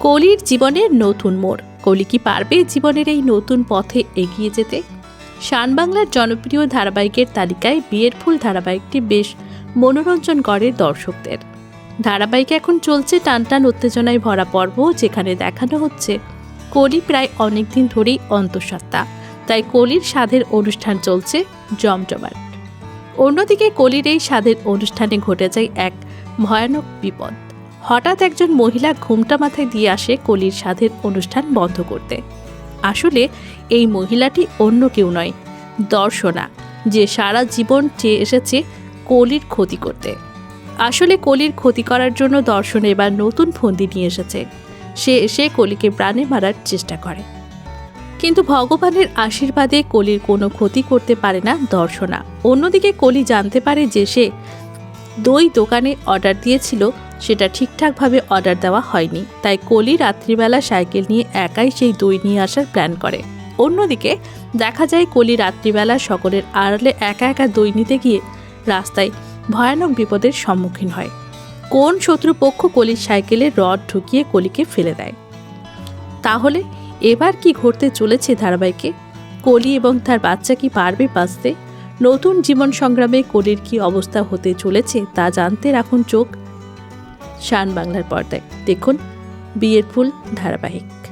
কলির জীবনের নতুন মোড়। কলি কি পারবে জীবনের এই নতুন পথে এগিয়ে যেতে? শান বাংলার জনপ্রিয় ধারাবাহিকের তালিকায় বিয়ের ফুল ধারাবাহিকটি বেশ মনোরঞ্জন করে দর্শকদের। ধারাবাহিক এখন চলছে টানটান উত্তেজনায় ভরা পর্ব, যেখানে দেখানো হচ্ছে কলি প্রায় অনেক দিন ধরেই অন্তঃসত্ত্বা। তাই কলির স্বাদের অনুষ্ঠান চলছে জমজমাট। অন্যদিকে কলির এই স্বাদের অনুষ্ঠানে ঘটে যায় এক ভয়ানক বিপদ। হঠাৎ একজন মহিলা ঘুমটা মাথায় দিয়ে আসে কলির সাধের অনুষ্ঠান বন্ধ করতে। আসলে এই মহিলাটি অন্য কেউ নয়, দর্শনা, যে সারা জীবন চেয়ে এসেছে কলির ক্ষতি করতে। আসলে কলির ক্ষতি করার জন্য দর্শন এবার নতুন ফন্দি নিয়ে এসেছে। সে এসে কলিকে প্রাণে মারার চেষ্টা করে। কিন্তু ভগবানের আশীর্বাদে কলির কোনো ক্ষতি করতে পারে না দর্শনা। অন্যদিকে কলি জানতে পারে যে সে দই দোকানে অর্ডার দিয়েছিল, সেটা ঠিকঠাকভাবে অর্ডার দেওয়া হয়নি, তাই কলি রাত্রিবেলা সাইকেল নিয়ে একাই সেই দই নিয়ে আসার প্ল্যান করে। অন্যদিকে, দেখা যায় কলি রাত্রিবেলা সকলের আড়ালে একা একা দই নিতে গিয়ে রাস্তায় ভয়ানক বিপদের সম্মুখীন হয়। কোন শত্রুপক্ষ কলির সাইকেলে রড ঢুকিয়ে কলিকে ফেলে দেয়? তাহলে এবার কি ঘটতে চলেছে ধারাবাহিকে? কলি এবং তার বাচ্চা কি পারবে বাঁচতে? নতুন জীবন সংগ্রামে কোডের কি অবস্থা হতে চলেছে তা জানতে রাখুন চোখ শান বাংলার পর্দায়। দেখুন বিয়ের ফুল ধারাবাহিক।